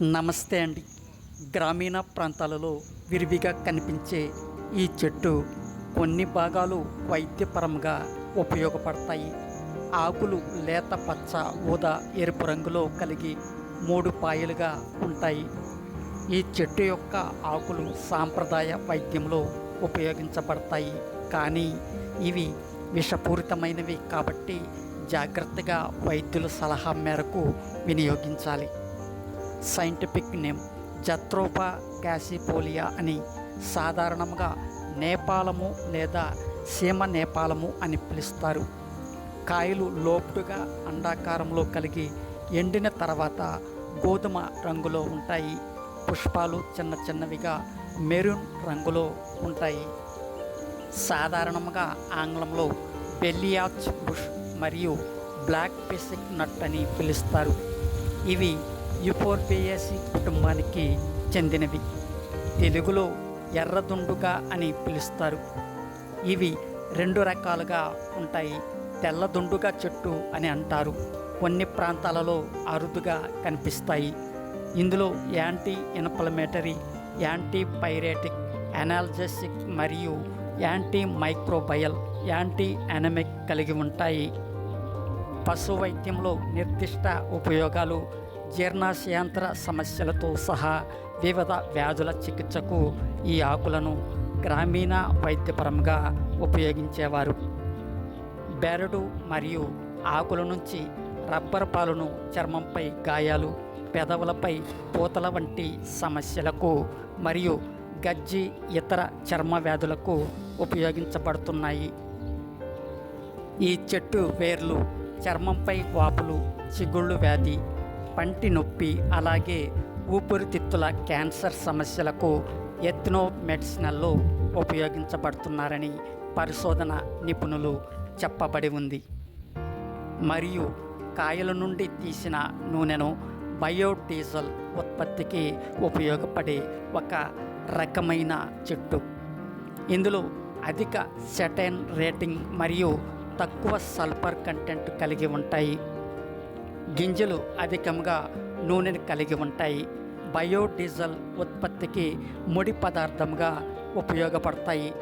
నమస్తే అండి. గ్రామీణ ప్రాంతాలలో విరివిగా కనిపించే ఈ చెట్టు కొన్ని భాగాలు వైద్యపరంగా ఉపయోగపడతాయి. ఆకులు లేత పచ్చ ఊదా ఎరుపు రంగులో కలిగి మూడు పాయలుగా ఉంటాయి. ఈ చెట్టు యొక్క ఆకులు సాంప్రదాయ వైద్యంలో ఉపయోగించబడతాయి. కానీ ఇవి విషపూరితమైనవి కాబట్టి జాగ్రత్తగా వైద్యుల సలహా మేరకు వినియోగించాలి. సైంటిఫిక్ నేమ్ జత్రోపా క్యాసిపోలియా అని సాధారణంగా నేపాలము లేదా సీమ నేపాలము అని పిలుస్తారు. కాయలు లోపుగా అండాకారంలో కలిగి ఎండిన తర్వాత గోధుమ రంగులో ఉంటాయి. పుష్పాలు చిన్న చిన్నవిగా మెరూన్ రంగులో ఉంటాయి. సాధారణంగా ఆంగ్లంలో బెల్లియాచ్ బుష్ మరియు బ్లాక్ పిసిక్ నట్ అని పిలుస్తారు. ఇవి యుపోర్బియేసి కుటుంబానికి చెందినవి. తెలుగులో ఎర్రదుండుగా అని పిలుస్తారు. ఇవి రెండు రకాలుగా ఉంటాయి. తెల్లదుండుగా చెట్టు అని అంటారు. కొన్ని ప్రాంతాలలో అరుదుగా కనిపిస్తాయి. ఇందులో anti inflammatory anti pyretic analgesic మరియు యాంటీ మైక్రోబయల్ యాంటీ అనమిక్ కలిగి ఉంటాయి. పశు వైద్యంలో నిర్దిష్ట ఉపయోగాలు జీర్ణాశయాంతర సమస్యలతో సహా వివిధ వ్యాధుల చికిత్సకు ఈ ఆకులను గ్రామీణ వైద్యపరంగా ఉపయోగించేవారు. బెరడు మరియు ఆకుల నుంచి రబ్బర్ పాలును చర్మంపై గాయాలు పెదవులపై పూతల వంటి సమస్యలకు మరియు గజ్జి ఇతర చర్మ వ్యాధులకు ఉపయోగించబడుతున్నాయి. ఈ చెట్టు వేర్లు చర్మంపై వాపులు చిగుళ్ళు వ్యాధి పంటి నొప్పి అలాగే ఊపిరితిత్తుల క్యాన్సర్ సమస్యలకు ఎత్నో మెడిసినల్లో ఉపయోగించబడుతున్నారని పరిశోధన నిపుణులు చెప్పబడి ఉంది. మరియు కాయల నుండి తీసిన నూనెను బయోడీజల్ ఉత్పత్తికి ఉపయోగపడే ఒక రకమైన చెట్టు. ఇందులో అధిక సెటైన్ రేటింగ్ మరియు తక్కువ సల్ఫర్ కంటెంట్ కలిగి ఉంటాయి. గింజలు అధికంగా నూనెను కలిగి ఉంటాయి. బయోడీజల్ ఉత్పత్తికి ముడి పదార్థంగా ఉపయోగపడతాయి.